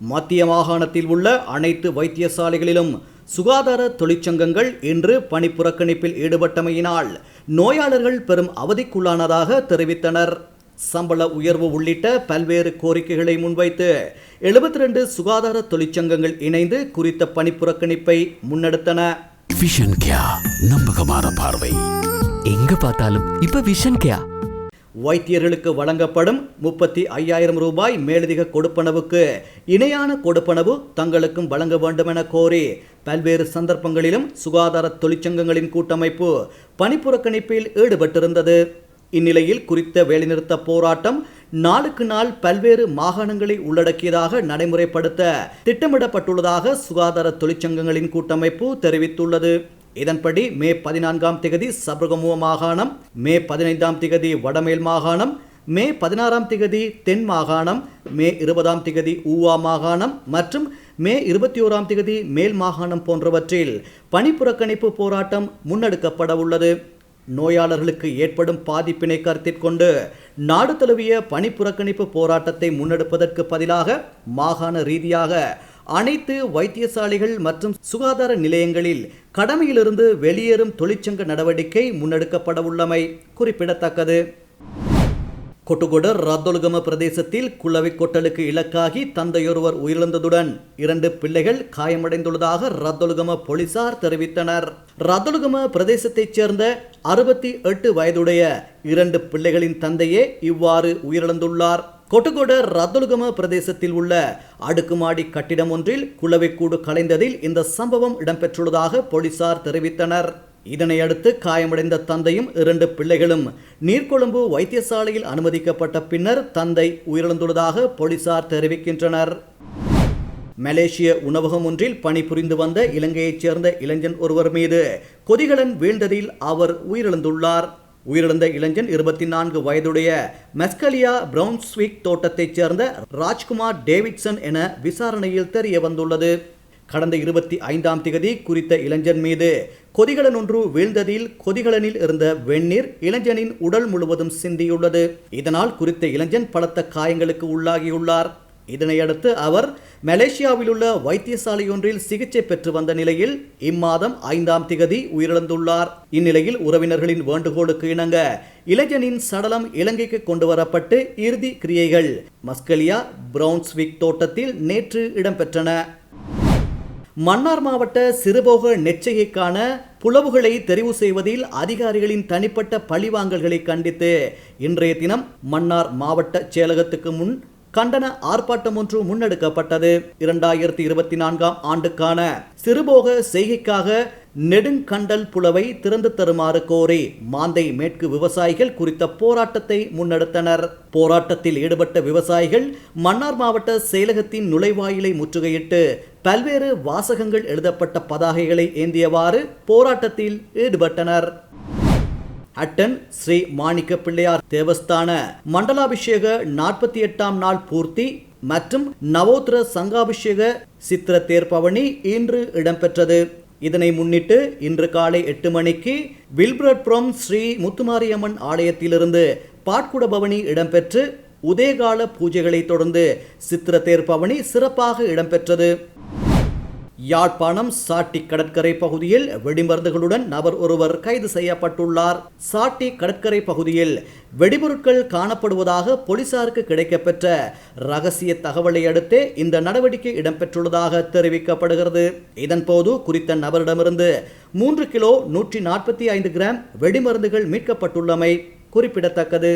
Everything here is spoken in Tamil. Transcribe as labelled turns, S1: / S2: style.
S1: மத்திய மாகாணத்தில் உள்ள அனைத்து வைத்தியசாலைகளிலும் சுகாதார தொழிற்சங்கங்கள் இன்று பணிப்புறக்கணிப்பில் ஈடுபட்டமையினால் நோயாளர்கள் பெரும் அவதிக்குள்ளானதாக தெரிவித்தனர். சம்பள உயர்வு உள்ளிட்ட பல்வேறு கோரிக்கைகளை முன்வைத்து எழுபத்தி ரெண்டு சுகாதார தொழிற்சங்கங்கள் இணைந்து குறித்த பணிப்புறக்கணிப்பை முன்னெடுத்தன.
S2: விஷன் கியா நம்பகமான பார்வை.
S3: எங்க பார்த்தாலும் இப்ப விஷன் கேயா
S1: வைத்தியர்களுக்கு வழங்கப்படும் முப்பத்தி ஐயாயிரம் ரூபாய் மேலதிக கொடுப்பனவுக்கு இணையான கொடுப்பனவு தங்களுக்கும் வழங்க வேண்டும் என கோரி பல்வேறு சந்தர்ப்பங்களிலும் சுகாதார தொழிற்சங்கங்களின் கூட்டமைப்பு பணிப்புறக்கணிப்பில் ஈடுபட்டிருந்தது. இந்நிலையில் குறித்த வேலைநிறுத்த போராட்டம் நாளுக்கு நாள் பல்வேறு மாகாணங்களை உள்ளடக்கியதாக நடைமுறைப்படுத்த திட்டமிடப்பட்டுள்ளதாக சுகாதார தொழிற்சங்கங்களின் கூட்டமைப்பு தெரிவித்துள்ளது. இதன்படி மே பதினான்காம் திகதி சபரகமுவ மாகாணம் மே பதினைந்தாம் திகதி வடமேல் மாகாணம் மே பதினாறாம் திகதி தென் மாகாணம் மே இருபதாம் திகதி ஊவா மாகாணம் மற்றும் மே இருபத்தி ஓராம் திகதி மேல் மாகாணம் போன்றவற்றில் பணிப்புறக்கணிப்பு போராட்டம் முன்னெடுக்கப்பட உள்ளது. நோயாளர்களுக்கு ஏற்படும் பாதிப்பினை கருத்தில் கொண்டு நாடு தழுவிய பணிப்புறக்கணிப்பு போராட்டத்தை முன்னெடுப்பதற்கு பதிலாக மாகாண ரீதியாக அனைத்து வைத்தியசாலைகள் மற்றும் சுகாதார நிலையங்களில் கடமையிலிருந்து வெளியேறும் தொழிற்சங்க நடவடிக்கை முன்னெடுக்கப்பட உள்ளமை குறிப்பிடத்தக்கது. கொட்டுகொடர் ரத்தொலுகம பிரதேசத்தில் குளவி கொட்டலுக்கு இலக்காகி தந்தையொருவர் உயிரிழந்ததுடன் இரண்டு பிள்ளைகள் காயமடைந்துள்ளதாக ரத்தொலுகம போலீசார் தெரிவித்தனர். ரத்தொலுகம பிரதேசத்தைச் சேர்ந்த அறுபத்தி எட்டு வயதுடைய இரண்டு பிள்ளைகளின் தந்தையே இவ்வாறு உயிரிழந்துள்ளார். கொட்டுகொட ரத்தொலுகம பிரதேசத்தில் உள்ள அடுக்குமாடி கட்டிடம் ஒன்றில் குளவைக்கூடு கலைந்ததில் இந்த சம்பவம் இடம்பெற்றுள்ளதாக போலீசார் தெரிவித்தனர். இதனையடுத்து காயமடைந்த தந்தையும் இரண்டு பிள்ளைகளும் நீர்கொழும்பு வைத்தியசாலையில் அனுமதிக்கப்பட்ட பின்னர் தந்தை உயிரிழந்துள்ளதாக போலீசார் தெரிவிக்கின்றனர். மலேசிய உணவகம் ஒன்றில் பணிபுரிந்து வந்த இலங்கையைச் சேர்ந்த இளைஞன் ஒருவர் மீது கொதிகலன் வீழ்ந்ததில் அவர் உயிரிழந்துள்ளார். உயிரிழந்த இளைஞன் இருபத்தி நான்கு வயதுடைய மெஸ்கலியா பிரவுன்ஸ்விக் தோட்டத்தைச் சேர்ந்த ராஜ்குமார் டேவிட்சன் என விசாரணையில் தெரிய வந்துள்ளது. கடந்த இருபத்தி ஐந்தாம் திகதி குறித்த இளைஞன் மீது கொதிகலன் ஒன்று வீழ்ந்ததில் கொதிகலனில் இருந்த வெந்நீர் இளைஞனின் உடல் முழுவதும் சிந்தியுள்ளது. இதனால் குறித்த இளைஞன் பலத்த காயங்களுக்கு உள்ளாகியுள்ளார். இதனையடுத்து அவர் மலேசியாவில் உள்ள வைத்தியசாலை ஒன்றில் சிகிச்சை பெற்று வந்த நிலையில் இம்மாதம் ஐந்தாம் திகதி உயிரிழந்துள்ளார். இந்நிலையில் உறவினர்களின் வேண்டுகோளுக்கு இணங்க இளைஞனின் சடலம் இலங்கைக்கு கொண்டு வரப்பட்டு இறுதி கிரியைகள் மஸ்கலியா பிரவுன்ஸ்விக் தோட்டத்தில் நேற்று இடம்பெற்றன. மன்னார் மாவட்ட சிறுபோக நெச்சையைக்கான புலவுகளை தெரிவு செய்வதில் அதிகாரிகளின் தனிப்பட்ட பழிவாங்கல்களை கண்டித்து இன்றைய தினம் மன்னார் மாவட்ட செயலகத்துக்கு முன் கண்டன ஆர்ப்பாட்டம் ஒன்று முன்னெடுக்கப்பட்டது. இரண்டாயிரத்தி இருபத்தி நான்காம் ஆண்டுக்கான சிறுபோக செய்கைக்காக நெடுங்கண்டல் புலவை திறந்து தருமாறு கோரி மாந்தை மேற்கு விவசாயிகள் குறித்த போராட்டத்தை முன்னெடுத்தனர். போராட்டத்தில் ஈடுபட்ட விவசாயிகள் மன்னார் மாவட்ட செயலகத்தின் நுழைவாயிலை முற்றுகையிட்டு பல்வேறு வாசகங்கள் எழுதப்பட்ட பதாகைகளை ஏந்தியவாறு போராட்டத்தில் ஈடுபட்டனர். அட்டன் ஸ்ரீ மாணிக்க பிள்ளையார் தேவஸ்தான மண்டலாபிஷேக நாற்பத்தி எட்டாம் நாள் பூர்த்தி மற்றும் நவோத்திர சங்காபிஷேக சித்திர தேர்பவனி இன்று இடம்பெற்றது. இதனை முன்னிட்டு இன்று காலை எட்டு மணிக்கு வில்புரட்புரம் ஸ்ரீ முத்துமாரியம்மன் ஆலயத்திலிருந்து பாட்குட பவனி இடம்பெற்று உதயகால பூஜைகளைத் தொடர்ந்து சித்திர தேர் பவனி சிறப்பாக இடம்பெற்றது. யாழ்ப்பாணம் சாட்டி கடற்கரை பகுதியில் வெடிமருந்துகளுடன் நபர் ஒருவர் கைது செய்யப்பட்டுள்ளார். சாட்டி கடற்கரை பகுதியில் வெடிபொருட்கள் காணப்படுவதாக போலீசாருக்கு கிடைக்கப்பெற்ற ரகசிய தகவலை அடுத்து இந்த நடவடிக்கை இடம்பெற்றுள்ளதாக தெரிவிக்கப்படுகிறது. இதன்போது குறித்த நபரிடமிருந்து மூன்று கிலோ நூற்றி நாற்பத்தி ஐந்து கிராம் வெடிமருந்துகள் மீட்கப்பட்டுள்ளமை குறிப்பிடத்தக்கது.